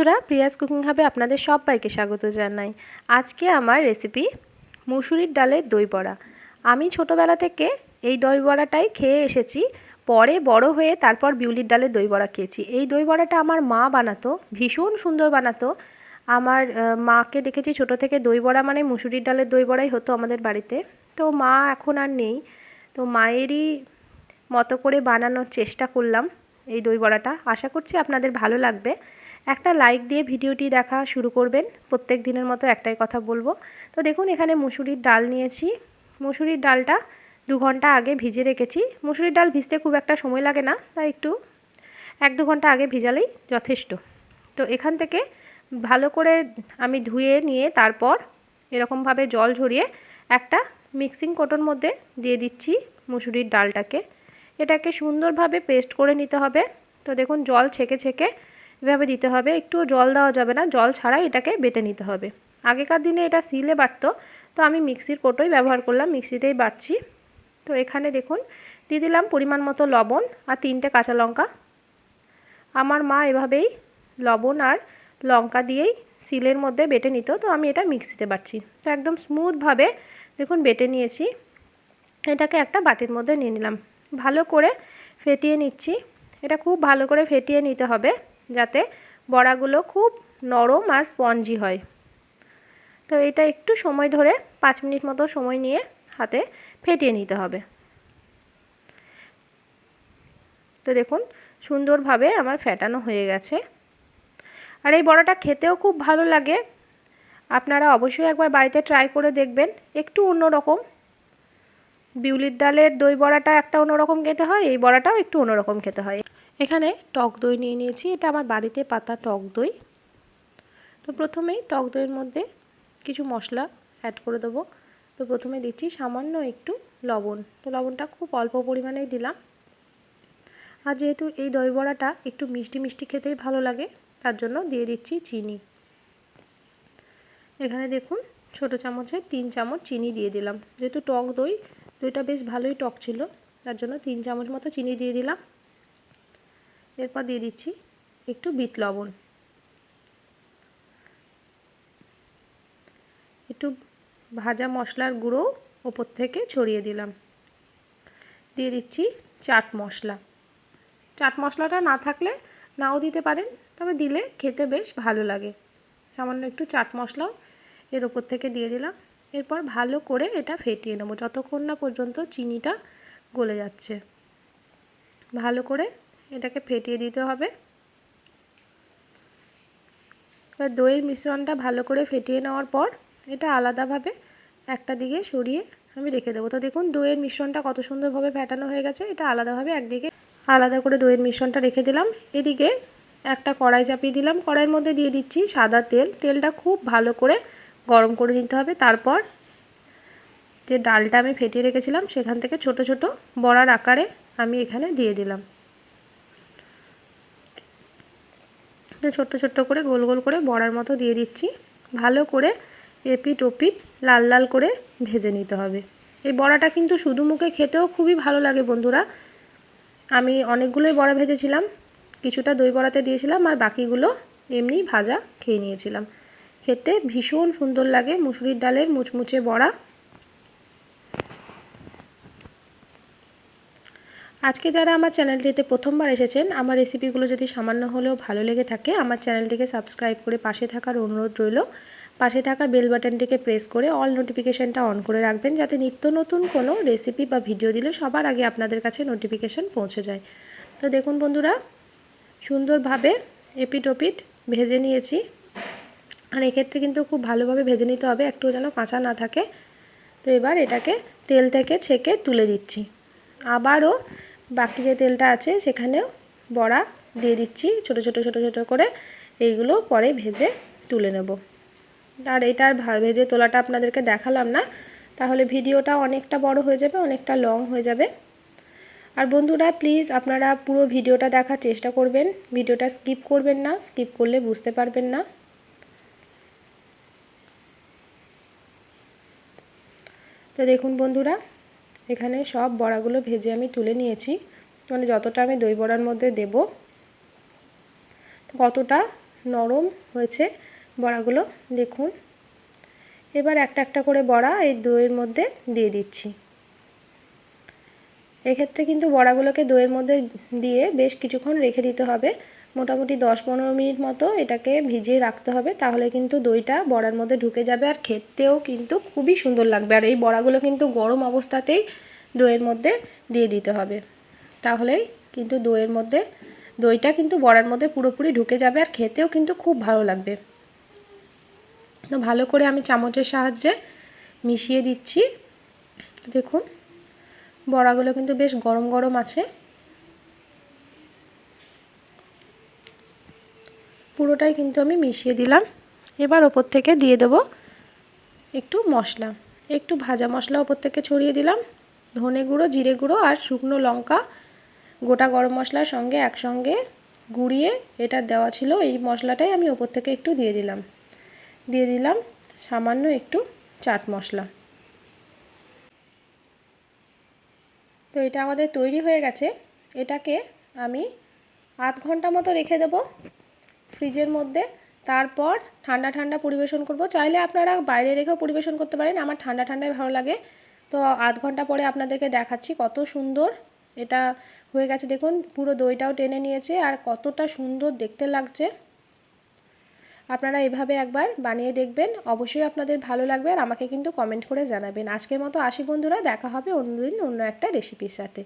বন্ধুরা, Prius cooking হাবে আপনাদের সবাইকে স্বাগত জানাই। আজকে আমার রেসিপি মুসুরির ডালের দই বড়া। আমি ছোটোবেলা থেকে এই দই বড়াটাই খেয়ে এসেছি, পরে বড় হয়ে তারপর বিউলির ডালের দই বড়া খেয়েছি। এই দই বড়াটা আমার মা বানাতো, ভীষণ সুন্দর বানাতো। আমার মাকে দেখেছি ছোট থেকে দই বড়া মানে মুসুরির ডালের দই বড়াই হতো আমাদের বাড়িতে। তো মা এখন আর নেই, তো মায়েরই মতো করে বানানোর চেষ্টা করলাম এই দই বড়াটা। আশা করছি আপনাদের ভালো লাগবে। একটা লাইক দিয়ে ভিডিওটি দেখা শুরু করবেন। প্রত্যেক দিনের মতো একটাই কথা বলব। তো দেখুন, এখানে মুসুরির ডাল নিয়েছি। মুসুরির ডালটা দু ঘণ্টা আগে ভিজে রেখেছি। মুসুরির ডাল ভিজতে খুব একটা সময় লাগে না, তাই একটু এক দু ঘণ্টা আগে ভিজালেই যথেষ্ট। তো এখান থেকে ভালো করে আমি ধুয়ে নিয়ে তারপর এরকমভাবে জল ঝরিয়ে একটা মিক্সিং কোটোর মধ্যে দিয়ে দিচ্ছি মুসুরির ডালটাকে। এটাকে সুন্দরভাবে পেস্ট করে নিতে হবে। তো দেখুন, জল ছেঁকে ছেঁকে এভাবে দিতে হবে। একটু জল দেওয়া যাবে না। জল ছাড়াই এটাকে বেটে নিতে হবে। আগেকার দিনে এটা সিলে বাটতো তো আমি মিক্সির কোটোই ব্যবহার করলাম। মিক্সিতেই বাটছি তো এখানে দেখুন, দিয়ে দিলাম পরিমাণ মতো লবণ আর তিনটে কাঁচা লঙ্কা। আমার মা এভাবেই লবণ আর লঙ্কা দিয়েই সিলের মধ্যে বেটে নিত। তো আমি এটা মিক্সিতে বাটছি তো একদম স্মুথভাবে দেখুন বেটে নিয়েছি। এটাকে একটা বাটির মধ্যে নিয়ে নিলাম। ভালো করে ফেটিয়ে নিচ্ছি। এটা খুব ভালো করে ফেটিয়ে নিতে হবে। যাতে বড়াগুলো খুব নরম আর স্পঞ্জি হয়। তো এটা একটু সময় ধরে পাঁচ মিনিট মতো সময় নিয়ে হাতে ফেটিয়ে নিতে হবে। তো দেখুন, সুন্দরভাবে আমার ফেটানো হয়ে গেছে। আর এই বড়াটা খেতেও খুব ভালো লাগে। আপনারা অবশ্যই একবার বাড়িতে ট্রাই করে দেখবেন। একটু অন্যরকম। বিউলির ডালের দই বড়াটা একটা অন্যরকম খেতে হয়, এই বড়াটাও একটু অন্যরকম খেতে হয়। এখানে টক দই নিয়ে নিয়েছি। এটা আমার বাড়িতে পাতা টক দই। তো প্রথমেই টক দইয়ের মধ্যে কিছু মশলা অ্যাড করে দেবো। তো প্রথমে দিচ্ছি সামান্য একটু লবণ। তো লবণটা খুব অল্প পরিমাণেই দিলাম। আর যেহেতু এই দই বড়াটা একটু মিষ্টি মিষ্টি খেতেই ভালো লাগে, তার জন্য দিয়ে দিচ্ছি চিনি। এখানে দেখুন, ছোটো চামচে তিন চামচ চিনি দিয়ে দিলাম। যেহেতু টক দই, দইটা বেশ ভালোই টক ছিল, তার জন্য তিন চামচ মতো চিনি দিয়ে দিলাম। এরপর দিয়ে দিচ্ছি একটু বিট লবণ। একটু ভাজা মশলার গুঁড়ো ওপর থেকে ছড়িয়ে দিলাম। দিয়ে দিচ্ছি চাট মশলা। চাট মশলাটা না থাকলে নাও দিতে পারেন, তবে দিলে খেতে বেশ ভালো লাগে। সামান্য একটু চাট মশলাও এর ওপর থেকে দিয়ে দিলাম। এরপর ভালো করে এটা ফেটিয়ে নেব, যতক্ষণ না পর্যন্ত চিনিটা গলে যাচ্ছে। ভালো করে এটাকে ফেটিয়ে দিতে হবে। এবার দইয়ের মিশ্রণটা ভালো করে ফেটিয়ে নেওয়ার পর এটা আলাদাভাবে একটা দিকে সরিয়ে আমি রেখে দেবো। তো দেখুন, দইয়ের মিশ্রণটা কত সুন্দরভাবে ফেটানো হয়ে গেছে। এটা আলাদাভাবে একদিকে আলাদা করে দইয়ের মিশ্রণটা রেখে দিলাম। এদিকে একটা কড়াই চাপিয়ে দিলাম। কড়াইয়ের মধ্যে দিয়ে দিচ্ছি সাদা তেল। তেলটা খুব ভালো করে গরম করে নিতে হবে। তারপর যে ডালটা আমি ফেটিয়ে রেখেছিলাম, সেখান থেকে ছোট ছোট বড়ার আকারে আমি এখানে দিয়ে দিলাম। ছোট্ট ছোট্ট করে গোল গোল করে বড়ার মতো দিয়ে দিচ্ছি। ভালো করে এপিট ওপিট লাল লাল করে ভেজে নিতে হবে। এই বড়াটা কিন্তু শুধু মুখে খেতেও খুবই ভালো লাগে বন্ধুরা। আমি অনেকগুলোই বড়া ভেজেছিলাম, কিছুটা দই বড়াতে দিয়েছিলাম আর বাকিগুলো এমনি ভাজা খেয়ে নিয়েছিলাম। খেতে ভীষণ সুন্দর লাগে মুসুরির ডালের মুচমুচে বড়া। আজকে যারা আমার চ্যানেলটিতে প্রথমবার এসেছেন, আমার রেসিপিগুলো যদি সামান্য হলেও ভালো লেগে থাকে, আমার চ্যানেলটিকে সাবস্ক্রাইব করে পাশে থাকার অনুরোধ রইল। পাশে থাকা বেল বাটনটিকে প্রেস করে অল নোটিফিকেশানটা অন করে রাখবেন, যাতে নিত্য নতুন কোনো রেসিপি বা ভিডিও দিলে সবার আগে আপনাদের কাছে নোটিফিকেশান পৌঁছে যায়। তো দেখুন বন্ধুরা, সুন্দরভাবে এপিট ওপিট ভেজে নিয়েছি। আর এক্ষেত্রে কিন্তু খুব ভালোভাবে ভেজে নিতে হবে, একটু যেন কাঁচা না থাকে। তো এবার এটাকে তেল থেকে ছেঁকে তুলে দিচ্ছি। আবারও বাকি যে তেলটা আছে সেখানেও বড়া দিয়ে দিচ্ছি, ছোট ছোট ছোট ছোট করে। এইগুলো পরে ভেজে তুলে নেব। আর এটার ভেজে তোলাটা আপনাদেরকে দেখালাম না। তাহলে ভিডিওটা অনেকটা বড় হয়ে যাবে, অনেকটা লং হয়ে যাবে। আর বন্ধুরা প্লিজ আপনারা পুরো ভিডিওটা দেখার চেষ্টা করবেন। ভিডিওটা স্কিপ করবেন না স্কিপ করলে বুঝতে পারবেন না। তো দেখুন বন্ধুরা এখানে সব বড়াগুলো ভেজে আমি তুলে নিয়েছি। মানে যতটা আমি দই বড়ার মধ্যে দেব কতটা নরম হয়েছে বড়াগুলো। দেখুন, এবার একটা একটা করে বড়া এই দইয়ের মধ্যে দিয়ে দিচ্ছি। এক্ষেত্রে কিন্তু বড়াগুলোকে দইয়ের মধ্যে দিয়ে বেশ কিছুক্ষণ রেখে দিতে হবে। মোটামুটি দশ পনেরো মিনিট মতো এটাকে ভিজিয়ে রাখতে হবে, তাহলে কিন্তু দইটা বড়ার মধ্যে ঢুকে যাবে আর খেতেও কিন্তু খুবই সুন্দর লাগবে। আর এই বড়াগুলো কিন্তু গরম অবস্থাতেই দইয়ের মধ্যে দিয়ে দিতে হবে। তাহলেই কিন্তু দইয়ের মধ্যে, দইটা কিন্তু বড়ার মধ্যে পুরোপুরি ঢুকে যাবে আর খেতেও কিন্তু খুব ভালো লাগবে। তো ভালো করে আমি চামচের সাহায্যে মিশিয়ে দিচ্ছি। দেখুন, বড়াগুলো কিন্তু বেশ গরম গরম আছে। পুরোটাই কিন্তু আমি মিশিয়ে দিলাম। এবার ওপর থেকে দিয়ে দেব একটু মশলা। একটু ভাজা মশলা ওপর থেকে ছড়িয়ে দিলাম। ধনে গুঁড়ো, জিরে গুঁড়ো আর শুকনো লঙ্কা। গোটা গরম মশলার সঙ্গে একসঙ্গে গুঁড়িয়ে এটা দেওয়া ছিল। এই মশলাটাই আমি ওপর থেকে একটু দিয়ে দিলাম। দিয়ে দিলাম সামান্য একটু চাট মশলা। তো এটা আমাদের তৈরি হয়ে গেছে। এটাকে আমি আধ ঘণ্টা মতো রেখে দেব। ফ্রিজের মধ্যে, তারপর ঠান্ডা ঠান্ডা পরিবেশন করব। চাইলে আপনারা বাইরে রেখেও পরিবেশন করতে পারেন, আমার ঠান্ডা ঠান্ডায় ভালো লাগে। তো আধ ঘণ্টা পরে আপনাদেরকে দেখাচ্ছি কত সুন্দর এটা হয়ে গেছে। দেখুন, পুরো দইটাও টেনে নিয়েছে আর কতটা সুন্দর দেখতে লাগছে। আপনারা এভাবে একবার বানিয়ে দেখবেন, অবশ্যই আপনাদের ভালো লাগবে আর আমাকে কিন্তু কমেন্ট করে জানাবেন। আজকের মতো আসি বন্ধুরা, দেখা হবে অন্যদিন অন্য একটা রেসিপির সাথে।